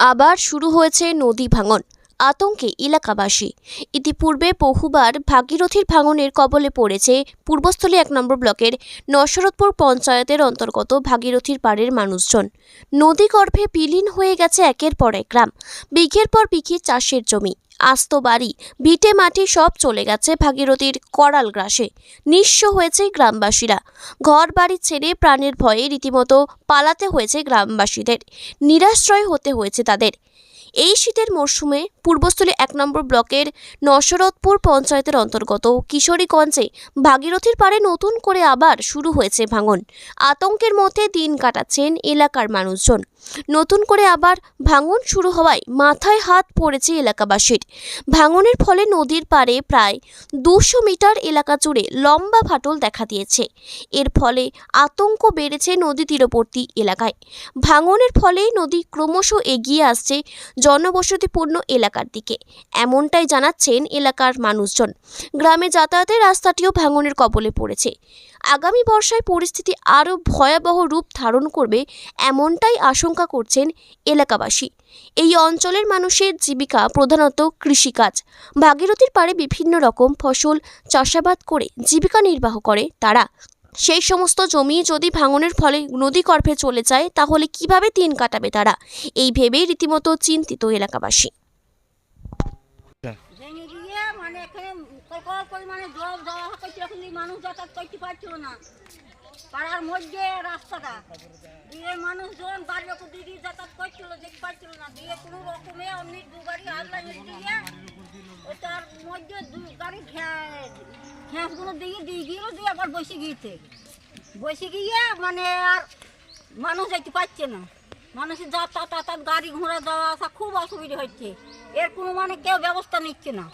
আবার শুরু হয়েছে নদী ভাঙন, আতঙ্কে এলাকাবাসী। ইতিপূর্বে বহুবার ভাগীরথীর ভাঙনের কবলে পড়েছে পূর্বস্থলী এক নম্বর ব্লকের নশরতপুর পঞ্চায়েতের অন্তর্গত ভাগীরথীর পাড়ের মানুষজন। নদী গর্ভে বিলীন হয়ে গেছে একের পর এক গ্রাম। বিঘের পর বিঘে চাষের জমি। আস্ত বাড়ি। ভিটে মাটি সব চলে গেছে ভাগীরথীর করাল গ্রাসে। নিঃস্ব হয়েছে গ্রামবাসীরা। ঘর বাড়ি ছেড়ে প্রাণের ভয়ে রীতিমতো পালাতে হয়েছে গ্রামবাসীদের। নিরাশ্রয় হতে হয়েছে তাদের। এই শীতের মরশুমে পূর্বস্থলী এক নম্বর ব্লকের নশরতপুর পঞ্চায়েতের অন্তর্গত কিশোরীগঞ্জে ভাগীরথীর পাড়ে নতুন করে আবার শুরু হয়েছে ভাঙন। আতঙ্কের মধ্যে দিন কাটাচ্ছেন এলাকার মানুষজন। নতুন করে আবার ভাঙন শুরু হওয়ায় মাথায় হাত পড়েছে এলাকাবাসীর। ভাঙনের ফলে নদীর পাড়ে প্রায় দুশো মিটার এলাকা জুড়ে লম্বা ফাটল দেখা দিয়েছে। এর ফলে আতঙ্ক বেড়েছে নদী তীরবর্তী এলাকায়। ভাঙনের ফলে নদী ক্রমশ এগিয়ে আসছে জনবসতিপূর্ণ এলাকার দিকে। এমনটাই জানাচ্ছেন এলাকার মানুষজন। গ্রামে যাতায়াতের রাস্তাটিও ভাঙনের কবলে পড়েছে। আগামী বর্ষায় পরিস্থিতি আরও ভয়াবহ রূপ ধারণ করবে এমনটাই আশঙ্কা করছেন এলাকাবাসী। এই অঞ্চলের মানুষের জীবিকা প্রধানত কৃষিকাজ। ভাগীরথীর পাড়ে বিভিন্ন রকম ফসল চাষাবাদ করে জীবিকা নির্বাহ করে তারা। সেই সমস্ত জমি যদি ভাঙনের ফলে নদী গর্ভে চলে যায়, তাহলে কীভাবে দিন কাটাবে তারা? এই ভেবেই রীতিমতো চিন্তিত এলাকাবাসী। মানে জল দেওয়া করছে এখন মানুষ যাতায়াত করতে পারছিল না। পাড়ার মধ্যে রাস্তাটা। দিয়ে মানুষজন বাড়ির ওপর দিয়ে দিয়ে যাতায়াত করছিল দেখতে পাচ্ছিল না। দিয়ে কোনো রকমে অমনি দু গাড়ি আল্লাহ দিয়ে ওটার মধ্যে দু গাড়ি ঘ্যাঁসগুলো দিয়ে দিয়ে গিয়েছিল দিয়ে আবার বসে গিয়েছে। বসে গিয়ে মানে আর মানুষ যেতে পারছে না। মানুষের যাতায়াত, গাড়ি ঘোড়া যাওয়া আসা খুব অসুবিধা হচ্ছে। এর কোনো মানে কেউ ব্যবস্থা নিচ্ছে না।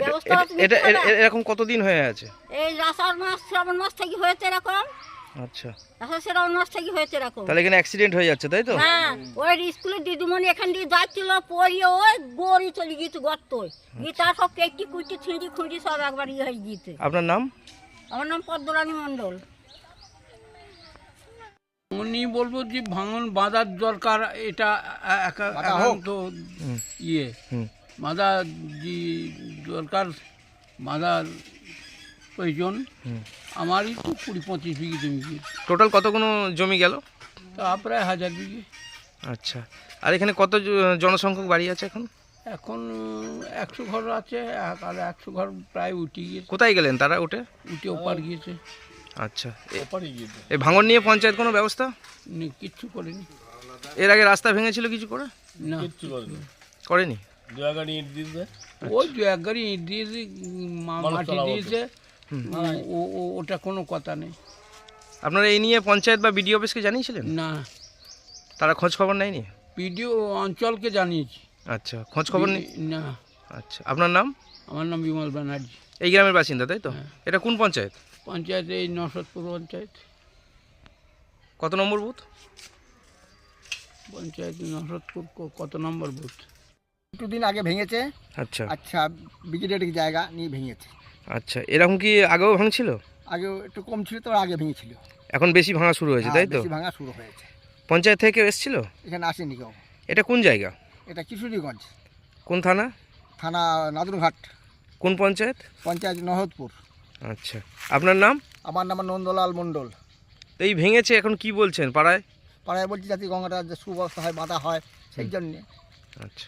ব্যবস্থা এটা- এরকম কতদিন হয়ে আছে? এই আষাঢ় মাস শ্রাবণ মাস থেকে হয়েছে এরকম। আচ্ছা। আষাঢ় শ্রাবণ মাস থেকে হয়েছে এরকম। তাহলে এখানে অ্যাক্সিডেন্ট হয়ে যাচ্ছে তাই তো? হ্যাঁ ওই স্কুলের দিদিমণি এখান দিয়ে যাচ্ছিল পড়িয়ে ওই গড়ি চলে গিয়েছে গর্ত গিয়ে তার সব কেটটি কুটি ছিঁড়ি খুঁড়ি সব একবার ইয়ে হয়ে গিয়েছে। আপনার নাম? আমার নাম পদ্মরানী মণ্ডল। উনি বলব যে ভাঙন বাঁধার দরকার এটা একান্ত ইয়ে। বাঁধা যে দরকার বাঁধার প্রয়োজন। আমারই তো কুড়ি পঁচিশ বিঘে জমি গিয়েছে। টোটাল কতগুলো জমি গেল? তা প্রায় হাজার বিঘে। আচ্ছা। আর এখানে কত জনসংখ্যক বাড়ি আছে এখন? এখন একশো ঘর আছে আর একশো ঘর প্রায় উঠে গিয়েছে। কোথায় গেলেন তারা উঠে? উঠে ওপার গিয়েছে। আচ্ছা। এ- এই ভাঙন নিয়ে পঞ্চায়েত কোনো ব্যবস্থা? কিচ্ছু করেনি। এর আগে রাস্তা ভেঙেছিল কিছু করে? না করেনি? দু এক গাড়ি ইট দিয়েছে মাটি দিয়েছে। ওটা কোনো কথা নেই। আপনারা এই নিয়ে পঞ্চায়েত বা বিডিও অফিসকে জানিয়েছিলেন? না। তারা খোঁজ খবর নেয়নি? পিডিও অঞ্চলকে জানিয়েছি। আচ্ছা খোঁজ খবর নেই? না। আচ্ছা আপনার নাম? আমার নাম বিমল ব্যানার্জি। এই গ্রামের বাসিন্দা তাই তো? হ্যাঁ। এটা কোন পঞ্চায়েত? পঞ্চায়েত এই নসদপুর পঞ্চায়েত। কত নম্বর বুথ? পঞ্চায়েত নসদপুর কত নম্বর বুথ? একটু দিন আগে ভেঙেছে। আচ্ছা। আচ্ছা ব্রিগেডের জায়গা নিয়ে ভেঙেছে। আচ্ছা এরকম কি আগেও ভাঙছিল? আগে একটু কম ছিল তো আগে ভেঙেছিল। এখন বেশি ভাঙা শুরু হয়েছে হ্যাঁ, তাই তো? বেশি ভাঙা শুরু হয়েছে। পঞ্চায়েত থেকে এসেছিল? এখানে আসেনি কেউ। এটা কোন জায়গা? এটা কিশোরীগঞ্জ। কোন থানা? থানা নাদুরঘাট। কোন পঞ্চায়েত? পঞ্চায়েত নহদপুর আচ্ছা আপনার নাম? আমার নাম নন্দলাল মণ্ডল। তো এই ভেঙেছে এখন কি বলছেন পাড়ায়? পাড়ায় বলছি যাতে গঙ্গাটা যে সুব্যবস্থা হয় বাঁধা হয় সেই জন্যে। আচ্ছা।